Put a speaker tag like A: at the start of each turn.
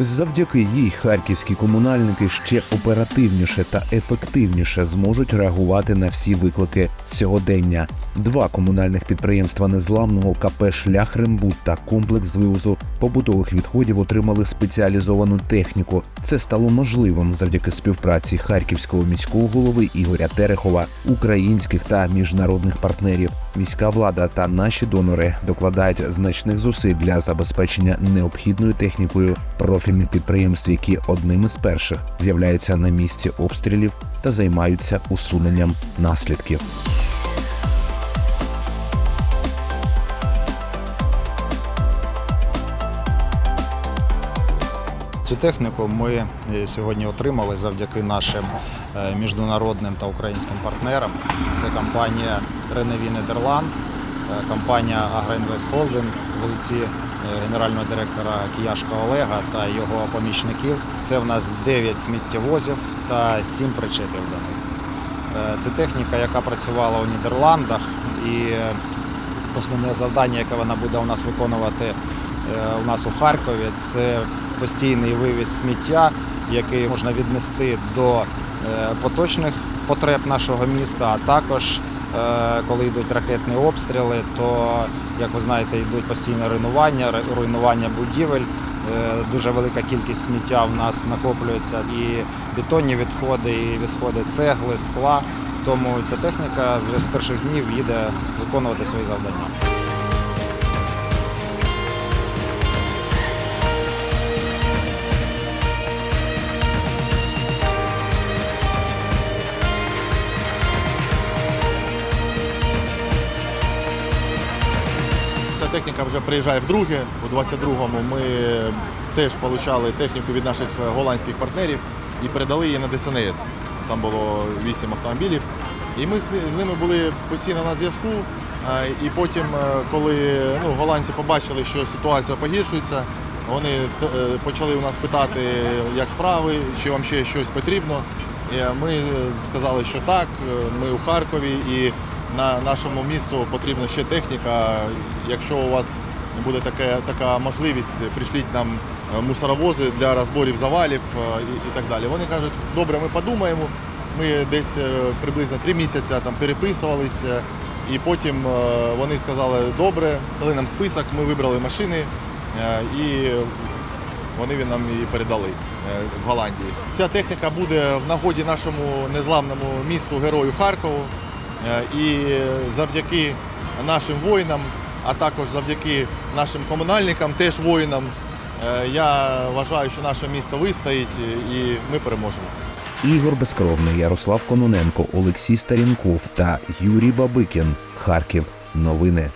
A: Завдяки їй харківські комунальники ще оперативніше та ефективніше зможуть реагувати на всі виклики сьогодення. Два комунальних підприємства незламного КП Шлях Рембут та комплекс з вивозу побутових відходів отримали спеціалізовану техніку. Це стало можливим завдяки співпраці харківського міського голови Ігоря Терехова, українських та міжнародних партнерів. Міська влада та наші донори докладають значних зусиль для забезпечення необхідною технікою профільних підприємств, які одними з перших з'являються на місці обстрілів та займаються усуненням наслідків.
B: Цю техніку ми е, сьогодні отримали завдяки нашим е, міжнародним та українським партнерам. Це компанія Реневі Нідерланд, компанія Агроінвест Холдинг в лиці е, генерального директора Кияшка Олега та його помічників. Це в нас 9 сміттєвозів та 7 причепів до них. Е, Це техніка, яка працювала у Нідерландах, і е, основне завдання, яке вона буде у нас виконувати е, у нас у Харкові, це постійний вивіз сміття, який можна віднести до е, поточних потреб нашого міста, а також е, коли йдуть ракетні обстріли, то як ви знаєте, йдуть постійне руйнування, руйнування будівель. Е, Дуже велика кількість сміття в нас накоплюється і бетонні відходи, і відходи цегли, скла. Тому ця техніка вже з перших днів їде виконувати свої завдання.
C: Техніка вже приїжджає вдруге. У 22-му ми теж отримали техніку від наших е, голландських партнерів і передали її на ДСНС. Там було 8 автомобілів. І ми з ними були постійно на зв'язку. І потім, е, коли ну, голландці побачили, що ситуація погіршується, вони е, почали у нас питати, як справи, чи вам ще щось потрібно. Ми сказали, що так, ми у Харкові і на нашому місту потрібна ще техніка. Якщо у вас буде таке, така можливість, прийшліть нам е, мусоровози для розборів завалів е, і, і так далі. Вони кажуть, добре, ми подумаємо. Ми десь е, приблизно три місяці там переписувалися, і потім вони сказали, добре, дали нам список, ми вибрали машини і вони нам її передали в Голландії. Ця техніка буде в нагоді нашому незламному місту герою Харкову. Е, І завдяки нашим воїнам, а також завдяки нашим комунальникам, теж воїнам, е, я вважаю, що наше місто вистоїть і ми переможемо.
A: Ігор Безкровний, Ярослав Кононенко, Олексій Старінков та Юрій Бабикін. Харків. Новини.